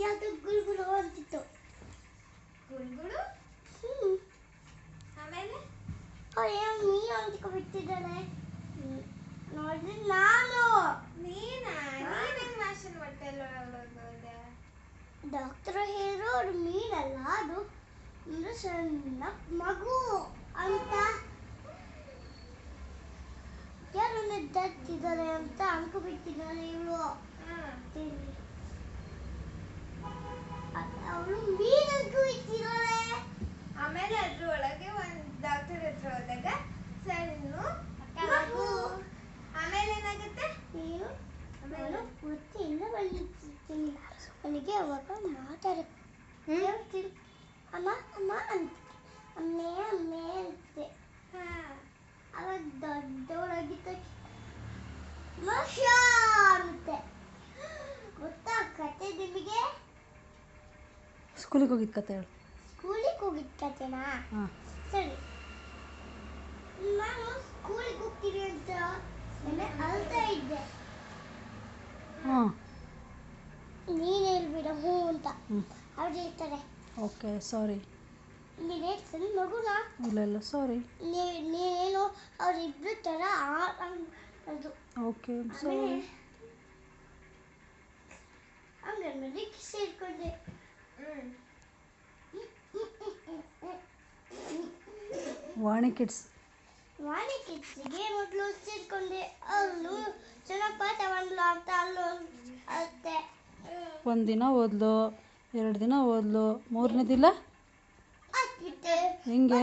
ಯಾವುದು ಗುಳ್ಗುಳು ಅಂತಿತ್ತು ಗುಳ್ಗುಳು ಹ್ಞೂ ಆಮೇಲೆ? ಅಯ್ಯೋ ಏನೋ ಮೀನು ಅಂದ್ಕೊಬಿಟ್ಟಿದ್ದಾರೆ ನೋಡಿದ್ರೆ ನಾನು ನೀನಾ ನೀನು ಮಾಷನ್ ಹೊಟ್ಟೆಲ್ಲ ಡಾಕ್ಟರ್ ಅವ್ರು ಮೀನಲ್ಲ ಅದು. ಸಣ್ಣ ಮಗು ಅಂತ. ಯಾರು ಅಂತ ಅನ್ಕೊಬಿಟ್ಟಿದ್ದಾರೆ ಇವಳು. ಅವಳು ಮೀನು ಅನ್ಕೊಬಿಟ್ಟಿದ್ದಾಳೆ ಆಮೇಲೆ ಅದ್ರ ಒಳಗೆ ಒಂದು ಡಾಕ್ಟರ್ ಹತ್ರ ಹೋದಾಗ ಸಣ್ಣ ಮಗು. ಆಮೇಲೆ ಏನಾಗುತ್ತೆ? ನೀನು ಆಮೇಲೆ? ನಾನು ಹೊಟ್ಟೆಯಿಂದ ಬಂದಿರ್ತೀನಿ ಅವನಿಗೆ ಅವಾಗ ಮಾತಾಡುತ್ತೆ ಅಮ್ಮ ಅಮ್ಮ ಅಂತ. ಅಮ್ಮೆ ಅಮ್ಮೆ ಅಂತೆ. ಅವಾಗ ದೊಡ್ಡವಳಾಗಿದ್ದ ಅಂತೆ. ಗೊತ್ತಾ ಕತೆ ನಿಮಗೆ? ಸ್ಕೂಲಿಗೆ ಹೋಗಿದ್ ಕತೆ ಹೇಳು. ಸ್ಕೂಲಿಗೆ ಹೋಗಿದ್ದ ಕತೆನಾ? ಹಾಂ. ಸರಿ. ನಾನು ಸ್ಕೂಲಿಗೆ ಹೋಗ್ತೀನಿ ಅಂತ ನೆನ್ನೆ ಅಳ್ತಾ ಇದ್ದೆ. ಹಾಂ. ನೀನು ಹೇಳ್ಬಿಡ ಹ್ಞೂ ಅಂತ. ಹ್ಞೂ ಅವ್ರು ಹೇಳ್ತಾರೆ. Okay sorry. ನೀನು ಹೇಳ್ತೀನಿ ಮಗುನ? ಇಲ್ಲ ಇಲ್ಲ ಸಾರಿ. ನೀ- ನೀನೇನು ಅವರಿಬ್ರು ಥರ ಆ- ಓಕೆ ಸಾರಿ ಅಂಗನವಾಡಿ ಸೇರ್ಕೊಂಡೆ. ವಾಣಿ ಕಿಡ್ಸ್ ವಾಣಿ ಕಿಡ್ಸ್ಗೆ ಮೊದಲು ಸೇರ್ಕೊಂಡೆ. ಅಲ್ಲೂ ಚೆನ್ನಾಗಿ ಪಾಠ ಮಾಡಲು ಅಂತ ಅಲ್ಲೂ ಅತ್ತೆ. ಒಂದು ದಿನ ಓದ್ಲು ಎರಡು ದಿನ ಓದ್ಲು ಮೂರನೇ ದಿನ? ಹಿಂಗೆ? ಹೆಂಗೆ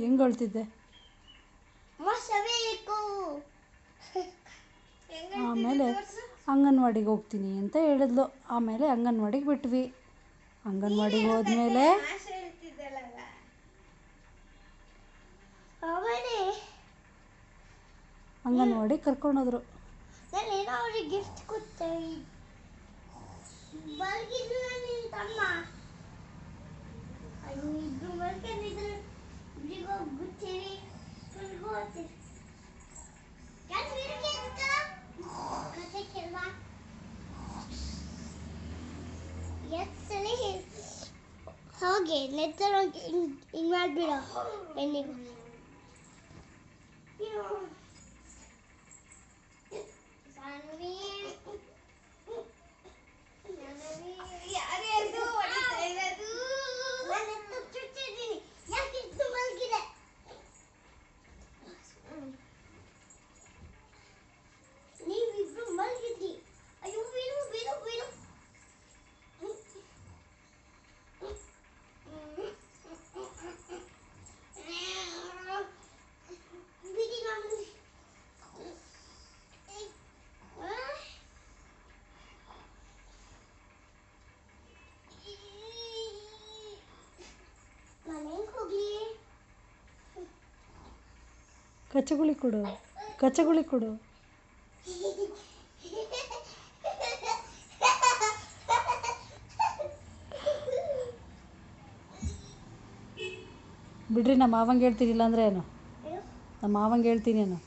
ಹೆಂಗೆ ಅಳ್ತಿದ್ದೆ ಮೊಸಬೇಕು ಹೆಂಗ್ ಆಮೇಲೆ ಅಂಗನವಾಡಿಗೆ ಹೋಗ್ತೀನಿ ಅಂತ ಹೇಳಿದ್ಲು. ಆಮೇಲೆ ಅಂಗನವಾಡಿಗೆ ಬಿಟ್ವಿ. ಅಂಗನವಾಡಿಗೆ ಹೋದ್ಮೇಲೆ ಅಂಗನವಾಡಿಗೆ ಕರ್ಕೊಂಡೋದ್ರು. ಗಿಫ್ಟ್ ಕೊಟ್ಟೆ ಹಾಗೆ ನೆತ್ತರ ಹಿಂಗ್ ಹಿಂಗ್ ಕಚ್ಚಗುಳಿ ಕೊಡು ಕಚ್ಚಗುಳಿ ಕೊಡು. ಬಿಡ್ರಿ ನಮ್ಮ ಮಾವಂಗೆ ಹೇಳ್ತೀನಿ ಇಲ್ಲಾಂದ್ರೆ ಏನು? ನಮ್ಮ ಮಾವಂಗೆ ಹೇಳ್ತೀನಿ ಏನು?